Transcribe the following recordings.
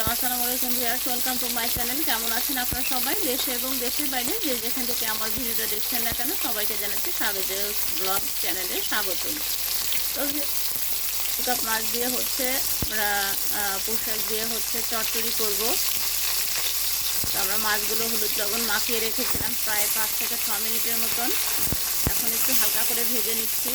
Hello, আসসালামু আলাইকুম viewers welcome to my channel কেমন আছেন আপনারা সবাই? দেশে এবং দেশের বাইরে যে যেখান থেকে আমার ভিডিওটা দেখছেন না কেন, সবাইকে জানাচ্ছি স্বাগত ব্লগ চ্যানেলে স্বাগতম তো কাপ মাছ দিয়ে হচ্ছে, আমরা পোশাক দিয়ে হচ্ছে চটচড়ি করব। তো আমরা মাছগুলো হলুদ লবণ মাখিয়ে রেখেছিলাম প্রায় পাঁচ থেকে ছ মিনিটের মতন। এখন একটু হালকা করে ভেজে নিচ্ছি।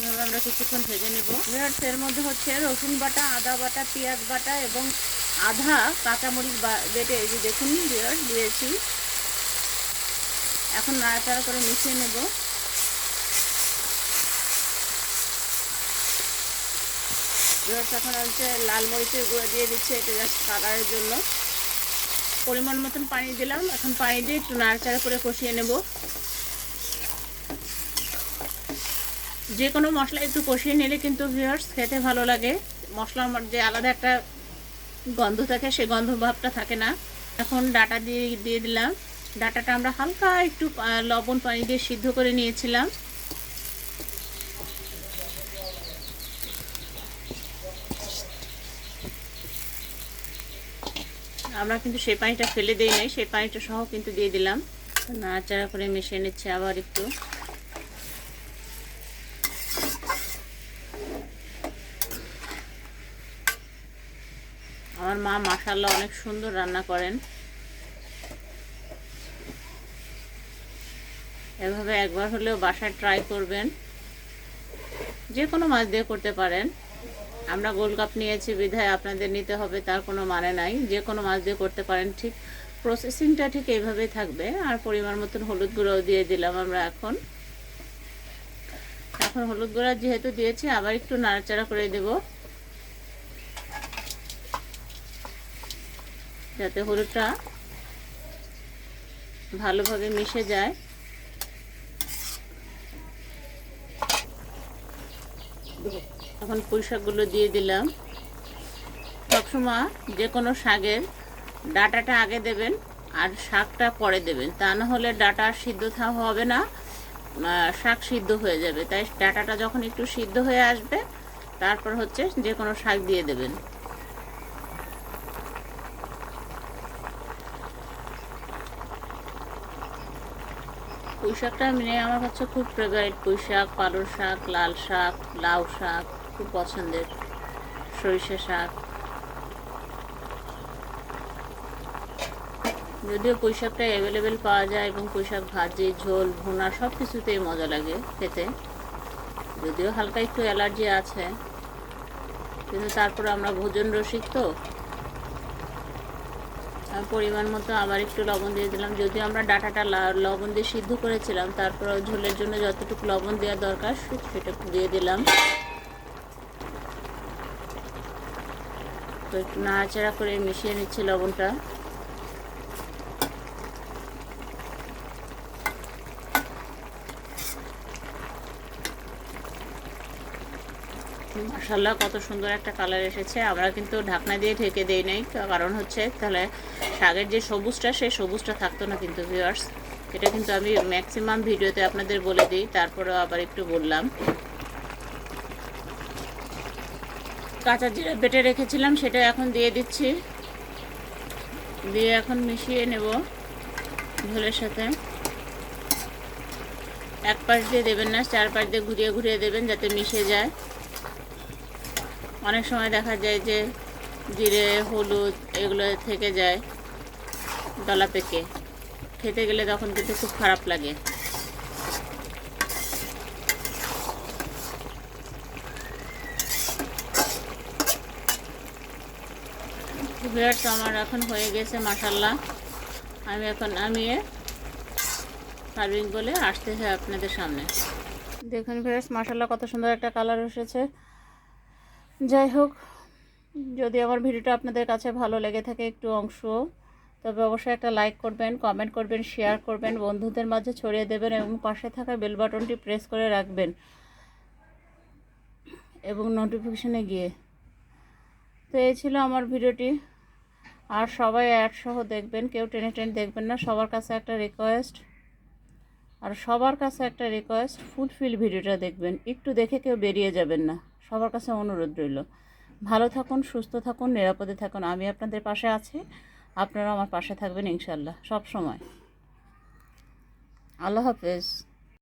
এইভাবে আমরা কিছুক্ষণ ভেজে নেব। এর মধ্যে হচ্ছে রসুন বাটা, আদা বাটা, পেঁয়াজ বাটা এবং আধা কাঁচামরিচ বেটে। এই যে দেখুন ভিউয়ার্স দিয়েছি। এখন নাড়াচাড়া করে মিশিয়ে নেব। ভিউয়ার্স এখন হচ্ছে লাল মরিচের গুঁড়ো দিয়ে দিচ্ছে এটা জাস্ট কালারের জন্য। পরিমাণ মতন পানি দিলাম। এখন পানি দিয়ে একটু নাড়াচাড়া করে কষিয়ে নেব। যে কোনো মশলা একটু কষিয়ে নিলে কিন্তু ভিউয়ার্স খেতে ভালো লাগে। মশলার যে আলাদা একটা গন্ধ থাকে সেই গন্ধ ভাবটা থাকে না। এখন ডাটা দিয়ে দিয়ে দিলাম। ডাটাটা আমরা হালকা একটু লবণ পানি দিয়ে সিদ্ধ করে নিয়েছিলাম। আমরা কিন্তু সেই পানিটা ফেলে দিই নাই সেই পানিটা সহ কিন্তু দিয়ে দিলাম। নাড়াচাড়া করে মিশিয়ে নিচ্ছে আবার একটু। আমার মা মাশাল্লাহ অনেক সুন্দর রান্না করেন। এভাবে একবার হলেও বাসায় ট্রাই করবেন। যে কোনো মাছ দিয়ে করতে পারেন। আমরা গোল কাপ নিয়েছি, বিধায় আপনাদের নিতে হবে, তার কোনো মানে নাই। যে কোনো মাছ দিয়ে করতে পারেন, ঠিক প্রসেসিংটা ঠিক এইভাবেই থাকবে। আর পরিমাণ মতন হলুদ গুঁড়াও দিয়ে দিলাম আমরা এখন। এখন হলুদ গুঁড়া যেহেতু দিয়েছি, আবার একটু নাড়াচাড়া করে দেবো। যাতে হলুদটা ভালোভাবে মিশে যায়। এখন পুঁই শাকগুলো দিয়ে দিলাম। সবসময় যে কোনো শাকের ডাটাটা আগে দেবেন আর শাকটা পরে দেবেন। তা না হলে ডাটা সিদ্ধ হবে না শাক সিদ্ধ হয়ে যাবে। তাই ডাটাটা যখন একটু সিদ্ধ হয়ে আসবে, তারপর হচ্ছে যে কোনো শাক দিয়ে দেবেন। পুঁই শাকটা মানে আমার কাছে খুব ফেভারিট পুঁই শাক পালং শাক, লাল শাক, লাউ শাক, খুব পছন্দের, সরিষা শাক। যদিও পুঁই শাকটা অ্যাভেলেবেল পাওয়া যায় এবং পুঁই শাক ভাজি, ঝোল, ভুনা সব কিছুতেই মজা লাগে খেতে। যদিও হালকা একটু অ্যালার্জি আছে, কিন্তু তারপরে আমরা ভোজন রসিক তো পরিমাণ মতো আবার একটু লবণ দিয়ে দিলাম। যদিও আমরা ডাটাটা লবণ দিয়ে সিদ্ধ করেছিলাম, তারপর ঝোলের জন্য যতটুকু লবণ দেওয়া দরকার সেটা দিয়ে দিলাম। তো একটু নাড়াচাড়া করে মিশিয়ে নিচ্ছি লবণটা। মাসাল্লাহ কত সুন্দর একটা কালার এসেছে। আমরা কিন্তু ঢাকনা দিয়ে ঢেকে দেই নাই, কারণ হচ্ছে তাহলে শাকের যে সবুজটা, সেই সবুজটা থাকতো না কিন্তু ভিউয়ার্স এটা কিন্তু আমি ম্যাক্সিমাম ভিডিওতে আপনাদের বলে দিই, তারপরেও আবার একটু বললাম। কাঁচা জিরা বেটে রেখেছিলাম, সেটা এখন দিয়ে দিচ্ছি। দিয়ে এখন মিশিয়ে নেব ঝোলের সাথে। এক পাশ দিয়ে দেবেন না, চার পাশ দিয়ে ঘুরিয়ে ঘুরিয়ে দেবেন, যাতে মিশে যায়। অনেক সময় দেখা যায় যে জিরে, হলুদ এগুলো থেকে যায় দলা পেকে। খেতে গেলে তখন কিন্তু খুব খারাপ লাগে। ভিউয়ার্স আমার এখন হয়ে গেছে মাসাল্লাহ আমি এখন নামিয়ে সার্ভিং বলে আসতেছে আপনাদের সামনে। দেখুন ভিউয়ার্স মাসাল্লাহ কত সুন্দর একটা কালার এসেছে। যাই হোক, যদি আমার ভিডিওটা আপনাদের কাছে ভালো লেগে থাকে একটু অংশ তবে অবশ্যই একটা লাইক করবেন কমেন্ট করবেন শেয়ার করবেন, বন্ধুদের মাঝে ছড়িয়ে দেবেন এবং পাশে থাকা বেল বাটনটি প্রেস করে রাখবেন এবং নোটিফিকেশনে গিয়ে। তো এই ছিল আমার ভিডিওটি। আর সবাই অ্যাড সহ দেখবেন, কেউ টেনে টেনে দেখবেন না, সবার কাছে একটা রিকোয়েস্ট আর সবার কাছে একটা রিকোয়েস্ট ফুলফিল ভিডিওটা দেখবেন, একটু দেখে কেউ বেরিয়ে যাবেন না। সবার কাছে অনুরোধ রইল। ভালো থাকুন, সুস্থ থাকুন, নিরাপদে থাকুন। আমি আপনাদের পাশে আছি। আপনারা আমার পাশে থাকবেন ইনশাল্লাহ সব সময়। আল্লাহ হাফেজ।